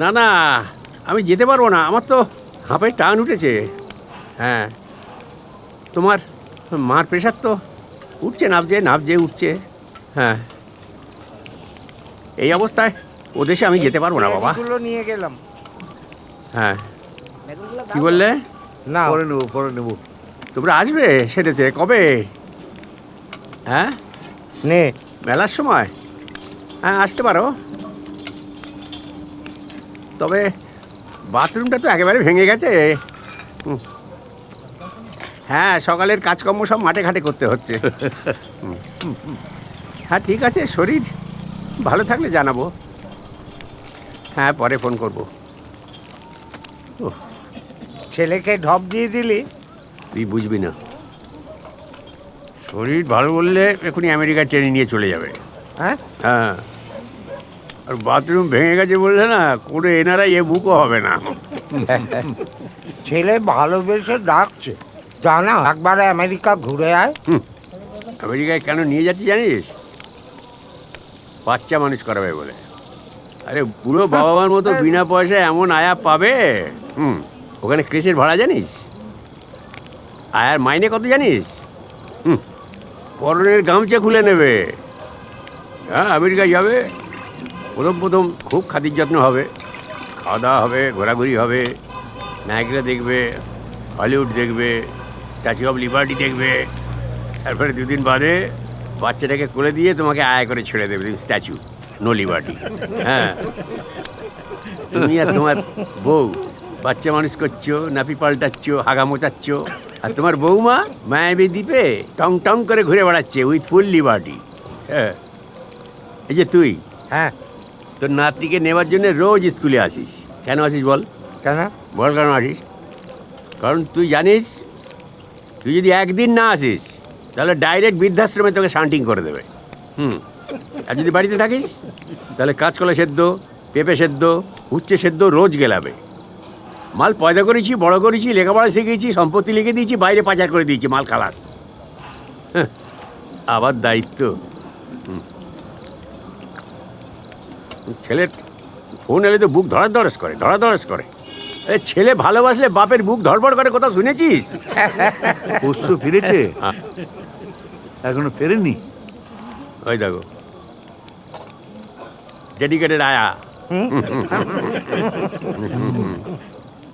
না না আমি যেতে পারব না। আমার তো হাঁপে টান উঠেছে। হ্যাঁ তোমার মার প্রেশার তো উঠছে নাবজে নাবজে উঠছে। হ্যাঁ এই অবস্থায় ও দেশে আমি যেতে পারব না বাবা। নিয়ে গেলাম। হ্যাঁ কি বললে? না। পরে নেব পরে নেব। তোমরা আসবে সেটেছে কবে? হ্যাঁ? নে। মেলার সময়? হ্যাঁ আসতে পারো। তবে বাথরুমটা তো একেবারে ভেঙে গেছে। হ্যাঁ সকালের কাজকর্ম সব মাঠে ঘাটে করতে হচ্ছে। হ্যাঁ ঠিক আছে শরীর ভালো থাকলে জানাব। হ্যাঁ পরে ফোন করব। ছেলেকে ঢপ দিয়ে দিলি? তুই বুঝবি না। শরীর ভালো বললে এখনই আমেরিকার ট্রেনে নিয়ে চলে যাবে। হ্যাঁ? হ্যাঁ। আর বাথরুম ভেঙে গেছে বললে না কোনো এনারা এ বুকও হবে না। ছেলে ভালোবেসে ডাকছে। জানা একবারে আমেরিকা ঘুরে আয়। আমেরিকায় কেন নিয়ে যাচ্ছি জানিস? বাচ্চা মানুষ করাবে বলে। আরে পুরো বাবা মার মতো বিনা পয়সায় এমন আয়া পাবে? হুম ওখানে ক্রেসের ভাড়া জানিস? আয়ার মাইনে কত জানিস? হুম পরনের গামছা খুলে নেবে। হ্যাঁ আমেরিকায় যাবে। প্রথম প্রথম খুব খাতির যত্ন হবে। খাওয়া দাওয়া হবে, ঘোরাঘুরি হবে, নায়করা দেখবে, হলিউড দেখবে, স্ট্যাচু অফ লিবার্টি দেখবে। তারপরে দুদিন বাদে বাচ্চাটাকে কোলে দিয়ে তোমাকে আয় করে ছেড়ে দেবে, তুমি স্ট্যাচু, নো লিবার্টি। হ্যাঁ। তুমি আর তোমার বউ, বাচ্চা মানুষ করছ, নাপি পাল্টাচ্ছ, হাগা মোচাচ্ছ, আর তোমার বৌমা মায়াবী দ্বীপে টং টং করে ঘুরে বেড়াচ্ছে উইথ ফুল লিবার্টি। হ্যাঁ। এই যে তুই হ্যাঁ। তোর নাতিকে নেওয়ার জন্য রোজ স্কুলে আসিস। কেন আসিস বল? কেন? বল কেন আসিস? কারণ তুই জানিস তুই যদি একদিন না আসিস তাহলে ডাইরেক্ট বৃদ্ধাশ্রমে তোকে শান্টিং করে দেবে। হুম। আর যদি বাড়িতে থাকিস তাহলে কাঁচকলা সেদ্ধ পেঁপে সেদ্ধ উচ্ছে সেদ্ধ রোজ গেলাবে। মাল পয়দা করেছি বড় করেছি লেখাপড়া শিখেছি সম্পত্তি লিখে দিয়েছি বাইরে পাচার করে দিয়েছি মাল খালাস। হ্যাঁ, আবার দায়িত্ব। হুম। ছেলের ফোন এলে তো বুক ধরা ধরস করে ধরা ধরস করে। এ ছেলে ভালোবাসলে বাপের বুক ধরপড় করে কথা শুনেছিস? পোস্ত ফিরেছে? এখনও ফেরেনি ওই দেখো। ডেডিকেটেড আয়া।